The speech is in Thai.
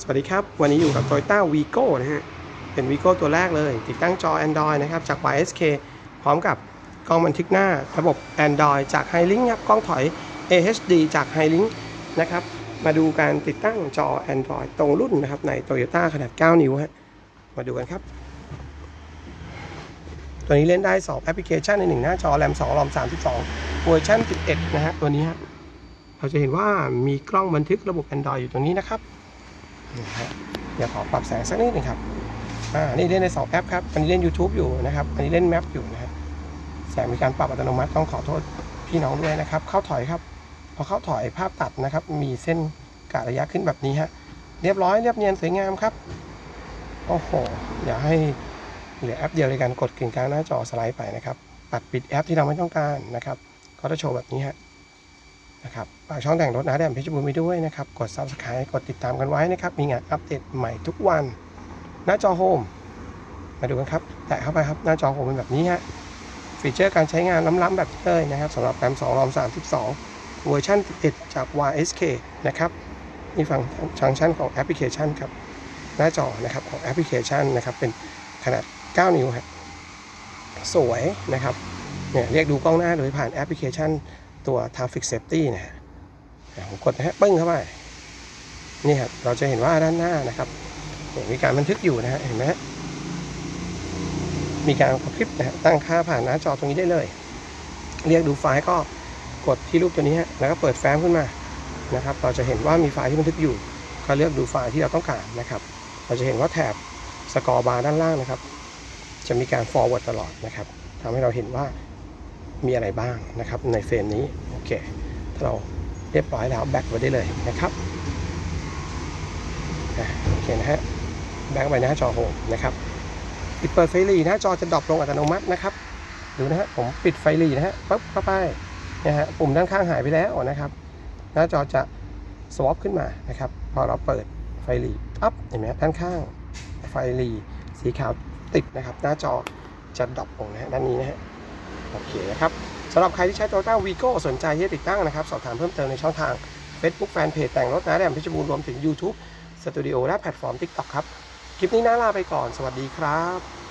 สวัสดีครับ วันนี้อยู่กับ Toyota Vigo นะฮะ เป็น Vigo ตัวแรกเลย ติดตั้งจอ Android นะครับ จาก YSK พร้อมกับกล้องบันทึกหน้าระบบ Android จาก Highlink ครับ กล้องถอย AHD จาก Highlink นะครับ มาดูการติดตั้งจอ Android ตรงรุ่นนะครับ ใน Toyota ขนาด 9 นิ้วฮะ มาดูกันครับ ตัวนี้เล่นได้ 2 แอปพลิเคชันใน 1 หน้าจอ RAM 2 ROM 32เวอร์ชัน11 นะฮะ ตัวนี้ฮะ เราจะเห็นว่ามีกล้องบันทึกระบบ Android อยู่ตรงนี้นะครับ นี่ฮะเดี๋ยวขอปรับแสงสักนิดหนึงครับอ่านี่เล่นใน 2 แอปครับอันนี้เล่น YouTube อยู่นะครับอันนี้เล่น Map อยู่นะฮะแสงมีการปรับอัตโนมัติต้องขอโทษพี่น้องด้วยนะครับ เข้าถอยครับ พอเข้าถอยภาพตัดนะครับ มีเส้นกะระยะขึ้นแบบนี้ฮะเรียบร้อยเรียบเนียนสวยงามครับโอ้โหอย่าให้เหลือแอปเดียวเลยกันกดกึ่งกลางหน้าจอสไลด์ไปนะครับ ปัดปิดแอปที่เราไม่ต้องการนะครับ ก็จะโชว์แบบนี้ฮะ นะครับฝากช่องแต่งรถนะแดมเพชรบูรณ์ไปด้วยนะครับ กด Subscribe กดติดตามกันไว้นะครับ มีงานอัปเดตใหม่ทุกวัน หน้าจอโฮมมาดูกันครับ แตะเข้าไปครับ หน้าจอโฮมเป็นแบบนี้ฮะ ฟีเจอร์การใช้งานล้ำๆแบบเลยนะครับสำหรับแรม2รอม32 เวอร์ชัน11จาก YSK นะครับนี่ฟังฟังก์ชันของแอปพลิเคชันครับ หน้าจอนะครับของแอปพลิเคชันนะครับ เป็นขนาด 9 นิ้วฮะสวยนะครับเนี่ยเรียกดูกล้องหน้าโดยผ่านแอปพลิเคชัน ตัว Traffic Safety นะฮะผมกดนะฮะปึ้งเข้าไปนี่ครับเราจะเห็นว่าด้านหน้านะครับมีการบันทึกอยู่นะฮะเห็นไหมมีการกดคลิปนะฮะตั้งค่าผ่านหน้าจอตรงนี้ได้เลย เรียกดูไฟล์ก็กดที่รูปตัวนี้ฮะแล้วก็เปิดแฟ้มขึ้นมานะครับ เราจะเห็นว่ามีไฟล์ที่บันทึกอยู่ ก็เลือกดูไฟล์ที่เราต้องการนะครับ เราจะเห็นว่าแถบสกอร์บาร์ด้านล่างนะครับ จะมีการ forward ตลอดนะครับทำให้เราเห็นว่า มีอะไรบ้างนะครับในเฟรมนี้โอเคถ้าเราเรียบร้อยแล้วแบ็กไว้ได้เลยนะครับโอเคนะฮะแบ็กไปหน้าจอโฮมนะครับปิดเปิดไฟหลีหน้าจอจะดรอปลงอัตโนมัตินะครับดูนะฮะผมปิดไฟหลีนะฮะปั๊บเข้าไปนะฮะปุ่มด้านข้างหายไปแล้วนะครับ หน้าจอจะสวอปขึ้นมานะครับ พอเราเปิดไฟหลีปั๊บเห็นไหมฮะด้านข้างไฟหลีสีขาวติดนะครับ หน้าจอจะดรอปลงนะฮะด้านนี้นะฮะ โอเคนะครับสำหรับใครที่ใช้ Toyota Vigo สนใจที่จะติดตั้งนะครับ สอบถามเพิ่มเติมในช่องทาง Facebook Fanpage แต่งรถนะแดมพิชรบูรรวมถึง YouTube Studio และแพลตฟอร์ม TikTok ครับ คลิปนี้น่าลาไปก่อน สวัสดีครับ